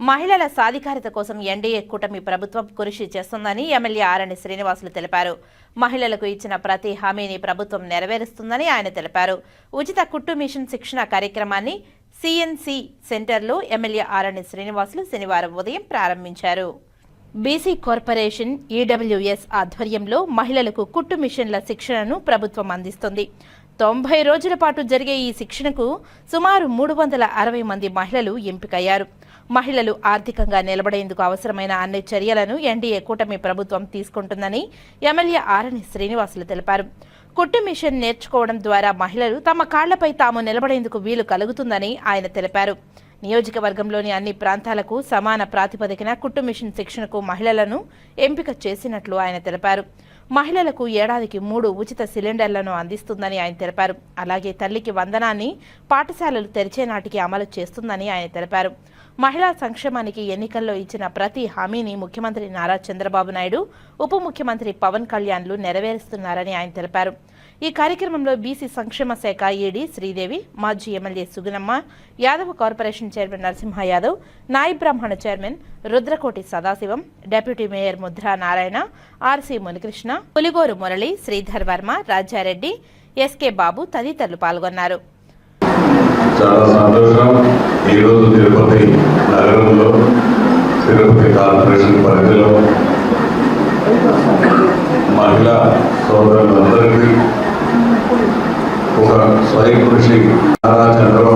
మహిళల సాధికారత కోసం ఎన్డీఏ కూటమి ప్రభుత్వం కృషి చేస్తుందని ఎమ్మెల్యే ఆరణి శ్రీనివాసులు తెలిపారు. మహిళలకు ఇచ్చిన ప్రతి హామీని ప్రభుత్వం నెరవేరుస్తుందని ఆయన తెలిపారు. ఉచిత కుట్టు మిషన్ శిక్షణ కార్యక్రమాన్ని సిఎన్సి సెంటర్లో ఎమ్మెల్యే ఆరణి శ్రీనివాసులు శనివారం ఉదయం ప్రారంభించారు. బీసీ కార్పొరేషన్ ఈడబ్ల్యూఎస్ ఆధ్వర్యంలో మహిళలకు కుట్టు మిషన్ల శిక్షణను ప్రభుత్వం అందిస్తుంది. తొంభై రోజుల పాటు జరిగే ఈ శిక్షణకు సుమారు మూడు వందల అరవై మంది మహిళలు ఎంపికయ్యారు. మహిళలు ఆర్థికంగా నిలబడేందుకు అవసరమైన అన్ని చర్యలను ఎన్డీఏ కూటమి ప్రభుత్వం తీసుకుంటుందని ఎమ్మెల్యే ఆరణి శ్రీనివాసులు తెలిపారు. కుట్టు మిషన్ నేర్చుకోవడం ద్వారా మహిళలు తమ కాళ్ళపై తాము నిలబడేందుకు వీలు కలుగుతుందని ఆయన తెలిపారు. నియోజకవర్గంలోని అన్ని ప్రాంతాలకు సమాన ప్రాతిపదికన కుట్టు మిషన్ శిక్షణకు మహిళలను ఎంపిక చేసినట్లు ఆయన తెలిపారు. మహిళలకు ఏడాదికి మూడు ఉచిత సిలిండర్లను అందిస్తుందని ఆయన తెలిపారు. అలాగే తల్లికి వందనాన్ని పాఠశాలలు తెరిచే నాటికి అమలు చేస్తుందని ఆయన తెలిపారు. మహిళా సంక్షేమానికి ఎన్నికల్లో ఇచ్చిన ప్రతి హామీని ముఖ్యమంత్రి నారా చంద్రబాబు నాయుడు ఉప ముఖ్యమంత్రి పవన్ కళ్యాణ్లు నెరవేరుస్తున్నారని ఆయన తెలిపారు. ఈ కార్యక్రమంలో బీసీ సంక్షేమ శాఖ ఈడీ శ్రీదేవి మాజీ MLA Sugunamma Yadava corporation chairman Narasimha Yadav Nayi Brahmana chairman Rudrakoti Sadasivam deputy mayor Mudra Narayana RC Munikrishna Puligoru Murali Sridhar Varma Rajareddy SK Babu తదితరులు పాల్గొన్నారు. చాలా సంతోషం. ఈరోజు తిరుపతి నగరంలో తిరుపతి కార్పొరేషన్ పరిధిలో మహిళా సోదరులందరికీ ఒక స్వయం కృషి నారా చంద్రబాబు